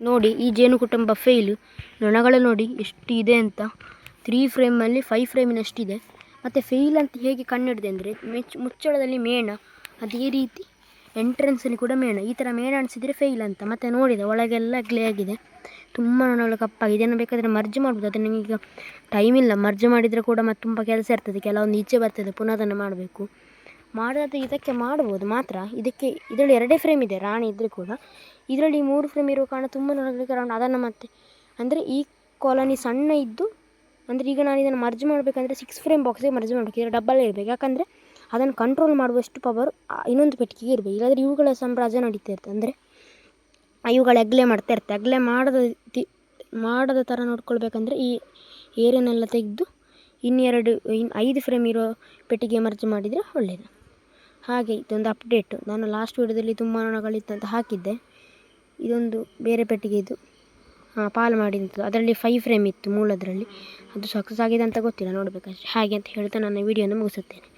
ನೋಡಿ, ಈ ಜೇನು ಕುಟುಂಬ ಫೇಲ್ ನೊಣಗಳ ನೋಡಿ ಎಷ್ಟು ಇದೆ ಅಂತ ತ್ರೀ ಫ್ರೇಮಲ್ಲಿ ಫೈವ್ ಫ್ರೇಮಿನಷ್ಟಿದೆ ಮತ್ತು ಫೇಲ್ ಅಂತ ಹೇಗೆ ಕಣ್ಣಿಡಿದೆ ಅಂದರೆ, ಮೆಚ್, ಮುಚ್ಚಳದಲ್ಲಿ ಮೇಣ. ಅದೇ ರೀತಿ ಎಂಟ್ರೆನ್ಸಲ್ಲಿ ಕೂಡ ಮೇಣ. ಈ ಥರ ಮೇಣ ಅನಿಸಿದರೆ ಫೇಲ್ ಅಂತ. ಮತ್ತು ನೋಡಿದೆ, ಒಳಗೆಲ್ಲ ಗ್ಲೇ ಆಗಿದೆ. ತುಂಬ ನೊಣಗಳು ಕಪ್ಪಾಗಿದೆ ಇದನ್ನು ಬೇಕಾದರೆ ಮರ್ಜ್ ಮಾಡ್ಬೋದು. ಅದು ನನಗೀಗ ಟೈಮ್ ಇಲ್ಲ. ಮರ್ಜ್ ಮಾಡಿದರೆ ಕೂಡ ಮತ್ತು ತುಂಬ ಕೆಲಸ ಇರ್ತದೆ. ಕೆಲವೊಂದು ಈಚೆ ಬರ್ತದೆ. ಪುನಃ ಅದನ್ನು ಮಾಡಬೇಕು. ಮಾಡೋದಾದ್ರೆ ಇದಕ್ಕೆ ಮಾಡ್ಬೋದು ಮಾತ್ರ. ಇದಕ್ಕೆ, ಇದರಲ್ಲಿ ಎರಡೇ ಫ್ರೇಮ್ ಇದೆ, ರಾಣಿ ಇದ್ದರೆ ಕೂಡ. ಇದರಲ್ಲಿ ಮೂರು ಫ್ರೇಮ್ ಇರುವ ಕಾರಣ ತುಂಬ ನೋಡೋದಕ್ಕೆ ರೌಂಡ್ ಅದನ್ನು ಮತ್ತೆ, ಅಂದರೆ ಈ ಕಾಲೋನಿ ಸಣ್ಣ ಇದ್ದು, ಅಂದರೆ ಈಗ ನಾನು ಇದನ್ನು ಮರ್ಜ್ ಮಾಡಬೇಕಂದ್ರೆ ಸಿಕ್ಸ್ ಫ್ರೇಮ್ ಬಾಕ್ಸಿಗೆ ಮರ್ಜ್ ಮಾಡಬೇಕು. ಇದರ ಡಬ್ಬಲ್ ಇರಬೇಕು. ಯಾಕಂದರೆ ಅದನ್ನು ಕಂಟ್ರೋಲ್ ಮಾಡುವಷ್ಟು ಪವರ್ ಇನ್ನೊಂದು ಪೆಟ್ಟಿಗೆ ಇರಬೇಕು. ಇಲ್ಲಾಂದರೆ ಇವುಗಳ ಸಾಮ್ರಾಜ್ಯ ನಡೀತಾ ಇರ್ತದೆ ಅಂದರೆ ಇವುಗಳ ಅಗ್ಲೆ ಮಾಡ್ತಾ ಇರ್ತದೆ ಅಗ್ಲೆ ಮಾಡದ ತಿ, ಮಾಡದ ಥರ ನೋಡ್ಕೊಳ್ಬೇಕಂದ್ರೆ ಈ ಏರಿಯನ್ನೆಲ್ಲ ತೆಗೆದು ಇನ್ನೆರಡು ಇನ್ನು ಐದು ಫ್ರೇಮ್ ಇರೋ ಪೆಟ್ಟಿಗೆ ಮರ್ಜ್ ಮಾಡಿದರೆ ಒಳ್ಳೆಯದು ಹಾಗೆ ಇದೊಂದು ಅಪ್ಡೇಟು ನಾನು ಲಾಸ್ಟ್ ವೀಡಿಯೋದಲ್ಲಿ ತುಂಬ ನೊಣಗಳಿತ್ತಂತ ಹಾಕಿದ್ದೆ. ಇದೊಂದು ಬೇರೆ ಪೆಟ್ಟಿಗೆ ಇದು. ಹಾಂ, ಪಾಲು ಮಾಡಿದ್ದು ಅದರಲ್ಲಿ ಫೈವ್ ಫ್ರೇಮ್ ಇತ್ತು ಮೂಲದರಲ್ಲಿ ಅದು ಸಕ್ಸಸ್ ಆಗಿದೆ ಅಂತ ಗೊತ್ತಿಲ್ಲ, ನೋಡಬೇಕಷ್ಟೆ. ಹಾಗೆ ಅಂತ ಹೇಳ್ತಾ ನನ್ನ ವೀಡಿಯೋನ ಮುಗಿಸುತ್ತೇನೆ.